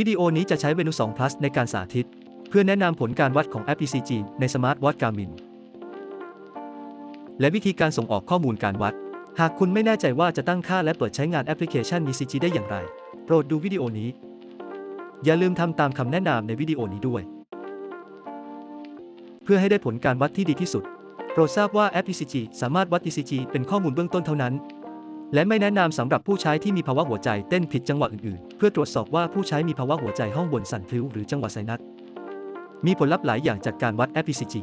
วิดีโอนี้จะใช้ Venus 2 Plus ในการสาธิต เพื่อแนะนำผลการวัดของแอป ECG ใน Smart Watch Garmin และวิธีการส่งออกข้อมูลการวัด หากคุณไม่แน่ใจว่าจะตั้งค่าและเปิดใช้งานแอปพลิเคชัน ECG ได้อย่างไร โปรดดูวิดีโอนี้ อย่าลืมทำตามคำแนะนำในวิดีโอนี้ด้วย เพื่อให้ได้ผลการวัดที่ดีที่สุด โปรดทราบว่าแอป ECG สามารถวัด ECG เป็นข้อมูลเบื้องต้นเท่านั้น และไม่แนะนำสำหรับผู้ใช้ที่มีภาวะหัวใจเต้นผิดจังหวะอื่นๆ เพื่อตรวจสอบว่าผู้ใช้มีภาวะหัวใจห้องบนสั่นพลิ้วหรือจังหวะไซนัส มีผลลัพธ์หลายอย่างจากการวัดแอป ECG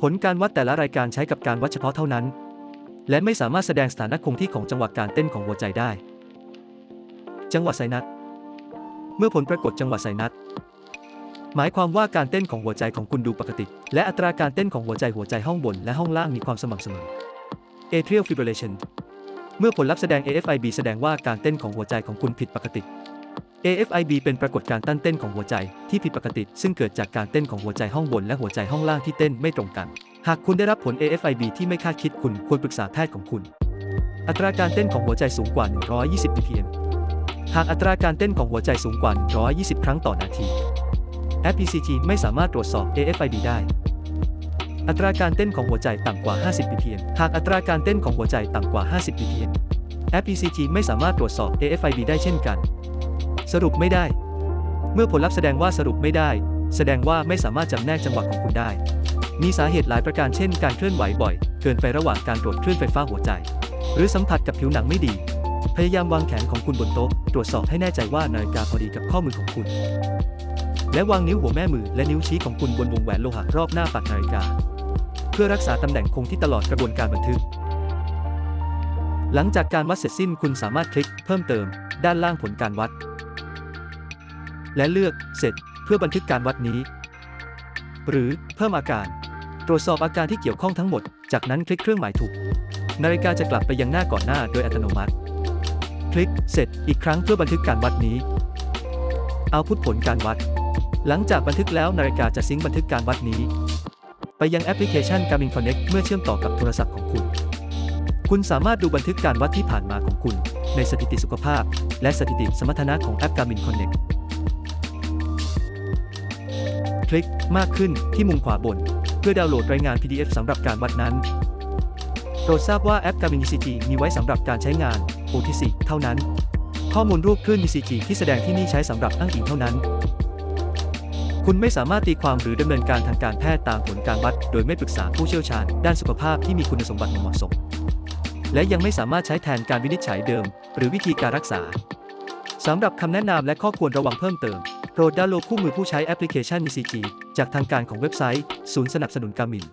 ผลการวัดแต่ละรายการใช้กับการวัดเฉพาะเท่านั้น และไม่สามารถแสดงสถานะคงที่ของจังหวะการเต้นของหัวใจได้ จังหวะไซนัส เมื่อผลปรากฏจังหวะไซนัสหมายความว่าการเต้นของหัวใจของคุณดูปกติ และอัตราการเต้นของหัวใจหัวใจห้องบนและห้องล่างมีความสม่ำเสมอ atrial fibrillation เมื่อผลลัพธ์แสดง AFIB แสดงว่าการเต้นของหัวใจของคุณผิดปกติ AFIB เป็นปรากฏการณ์ต้นเต้นของหัวใจที่ผิดปกติ ซึ่งเกิดจากการเต้นของหัวใจห้องบนและหัวใจห้องล่างที่เต้นไม่ตรงกัน หากคุณได้รับผล AFIB ที่ไม่คาดคิดคุณควรปรึกษาแพทย์ของคุณ อัตราการเต้นของหัวใจสูงกว่า 120 ppm หากอัตราการเต้นของหัวใจสูงกว่า 120 ครั้งต่อนาทีแอป ECG ไม่สามารถตรวจสอบ AFIB ได้ อัตราการเต้นของหัวใจต่ำกว่า 50 ppm หากอัตราการเต้นของหัวใจต่ำกว่า 50 ppm แอป ECG ไม่สามารถตรวจสอบ AFIB ได้เช่นกัน สรุปไม่ได้ เมื่อผลลัพธ์แสดงว่าสรุปไม่ได้ แสดงว่าไม่สามารถจำแนกจังหวะของคุณได้ มีสาเหตุหลายประการเช่น การเคลื่อนไหวบ่อย เกินไประหว่างการตรวจคลื่นไฟฟ้าหัวใจ หรือสัมผัสกับผิวหนังไม่ดี พยายามวางแขนของคุณบนโต๊ะ ตรวจสอบให้แน่ใจว่านาฬิกาพอดีกับข้อมือของคุณ และวางนิ้วหัวแม่มือและนิ้วชี้ของคุณบนวงแหวนโลหะรอบหน้าปัดนาฬิกา พื่อรักษาตำแหน่งคงที่ตลอดกระบวนการบันทึก หลังจากการวัดเสร็จสิ้นคุณสามารถคลิกเพิ่มเติม ด้านล่างผลการวัด และเลือกเสร็จเพื่อบันทึกการวัดนี้ หรือเพิ่มอาการ ตรวจสอบอาการที่เกี่ยวข้องทั้งหมด จากนั้นคลิกเครื่องหมายถูก นาฬิกาจะกลับไปยังหน้าก่อนหน้าโดยอัตโนมัติ คลิกเสร็จอีกครั้งเพื่อบันทึกการวัดนี้ เอาพุทผลการวัด หลังจากบันทึกแล้วนาฬิกาจะซิงค์บันทึกการวัดนี้ ไปยังแอปพลิเคชัน Garmin Connect เมื่อเชื่อมต่อกับโทรศัพท์ของคุณ คุณสามารถดูบันทึกการวัดที่ผ่านมาของคุณ ในสถิติสุขภาพ และสถิติสมรรถนะของแอป Garmin Connect คลิกมากขึ้นที่มุมขวาบน เพื่อดาวน์โหลดรายงาน PDF สำหรับการวัดนั้นโปรดทราบว่าแอป Garmin ECG มีไว้สำหรับการใช้งาน OTC เท่านั้น ข้อมูลรูปคลื่น ECG ที่แสดงที่นี่ใช้สำหรับอ้างอิงเท่านั้น คุณไม่สามารถตีความหรือดำเนินการทางการแพทย์ตามผลการวัด โดยไม่ปรึกษาผู้เชี่ยวชาญ ด้านสุขภาพที่มีคุณสมบัติเหมาะสม และยังไม่สามารถใช้แทนการวินิจฉัยเดิม หรือวิธีการรักษาสำหรับคำแนะนำและข้อควรระวังเพิ่มเติมโปรดดาวน์โหลดคู่มือผู้ใช้แอปพลิเคชัน ECG จากทางการของเว็บไซต์ ศูนย์สนับสนุนการมิน